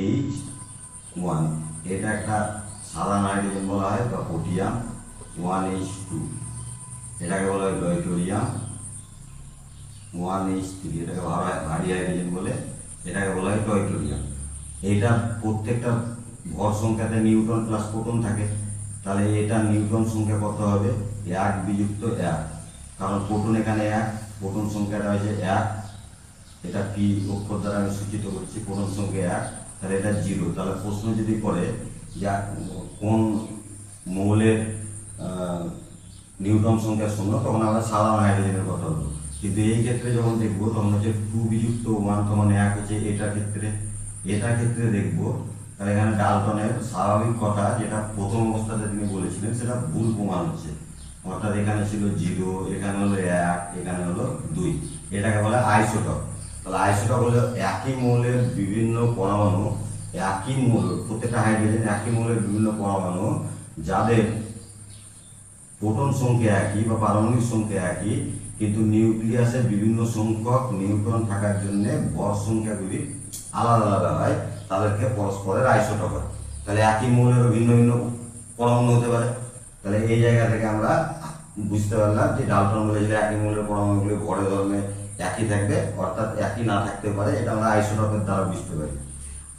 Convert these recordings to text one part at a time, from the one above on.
H one এটা একটা সাদা নাইট্রোজেন বলা হয় বা পোটিয়াম ওয়ান এইচ টু এটাকে বলা হয় ডয়টোরিয়াম ওয়ান এইচ থ্রি এটাকে ভারী হাইড্রোজেন বলে, এটাকে বলা হয় ডয়টোরিয়াম এইটা প্রত্যেকটা ভর সংখ্যাতে নিউটন প্লাস প্রোটন থাকে। তাহলে এটা নিউটন সংখ্যা কত হবে? এক বিযুক্ত এক। কারণ প্রোটন এখানে এক, প্রোটন সংখ্যাটা হয়েছে এক। এটা পি অক্ষর দ্বারা আমি সূচিত করছি? প্রথম সংখ্যা এক? তাহলে এটা জিরো। তাহলে প্রশ্ন যদি করে যে কোন মৌলের নিউটন সংখ্যা শূন্য, তখন আমরা সাধারণ হাইড্রোজেনের কথা বলব। কিন্তু এই ক্ষেত্রে যখন দেখব, তখন হচ্ছে টু বিযুক্ত ওয়ান তখন এক হচ্ছে এটার ক্ষেত্রে। এটার ক্ষেত্রে দেখব, তাহলে এখানে ডালটনের স্বাভাবিক কথা, যেটা প্রথম অবস্থাতে তিনি বলেছিলেন, সেটা ভুল প্রমাণ হচ্ছে। অর্থাৎ এখানে ছিল জিরো, এখানে হলো এক, এখানে হলো দুই। এটাকে বলে আইসোটপ। তাহলে আইসোটপ হলো একই মৌলের বিভিন্ন পরমাণু, একই মূল, প্রত্যেকটা হাইড্রোজেন একই মৌলের বিভিন্ন পরমাণু, যাদের প্রোটন সংখ্যা একই বা পারমাণবিক সংখ্যা একই, কিন্তু নিউক্লিয়াসের বিভিন্ন সংখ্যক নিউট্রন থাকার জন্য ভর সংখ্যাগুলি আলাদা আলাদা হয়, তাদেরকে পরস্পরের আইসোটপ হয় তাহলে একই মৌলেরও ভিন্ন ভিন্ন পরমাণু হতে পারে। তাহলে এই জায়গা থেকে আমরা বুঝতে পারলাম যে ডালটন বলেছিল একই মৌলের পরমাণুগুলি ভরে ধর্মে একই থাকবে, অর্থাৎ একই না থাকতে পারে, এটা আমরা আইসোটপের দ্বারা বুঝতে পারি।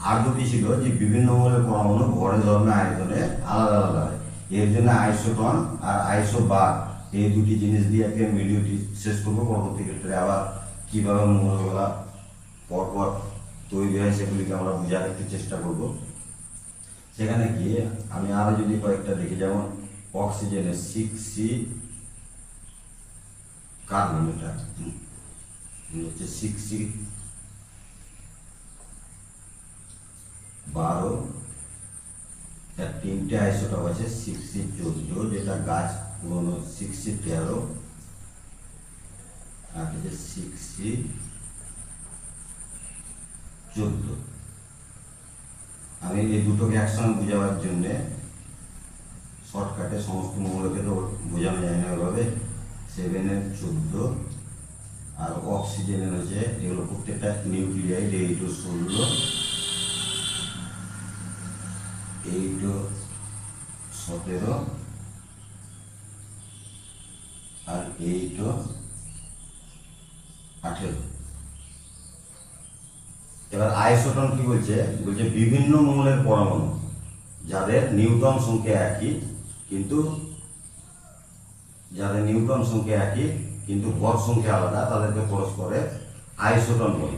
আর দুটি ছিল যে বিভিন্ন মৌলের পরমাণু ভরে ধর্মে আয়তনে আলাদা আলাদা হয়। এর জন্য আইসোটন আর আইসো বা এই দুটি জিনিস দিয়ে আজকে ভিডিওটি শেষ করব। পরবর্তী ক্ষেত্রে আবার কীভাবে মৌলগুলা পরপর তৈরি হয় সেগুলিকে আমরা বোঝার একটু চেষ্টা করব। সেখানে গিয়ে আমি আরও যদি কয়েকটা দেখি, যেমন অক্সিজেনের সিক্স সি কার্বন এটা হচ্ছে সিক্স সি বারো তার তিনটে আইসোটপ আছে সিক্সটি চোদ্দ, যেটা গাছ পুরনো সিক্সটি তেরো, আর হচ্ছে সিক্সটি চোদ্দ। আমি এই দুটোকে একসঙ্গে বোঝাবার জন্যে শর্টকাটে সমস্ত মৌলকে তো বোঝানো যায় না ওইভাবে সেভেনের চোদ্দ আর অক্সিজেনের হচ্ছে এগুলো প্রত্যেকটা নিউক্লিয়াইড এইটো ষোলো এইটো সতেরো আর এইটো আঠেরো। এবার আইসোটন কি বলছে? বলছে বিভিন্ন মৌলের পরমাণু, যাদের নিউটন সংখ্যা একই, কিন্তু যাদের নিউটন সংখ্যা একই কিন্তু ভর সংখ্যা আলাদা তাদেরকে পরস্পরে আইসোটন বলে।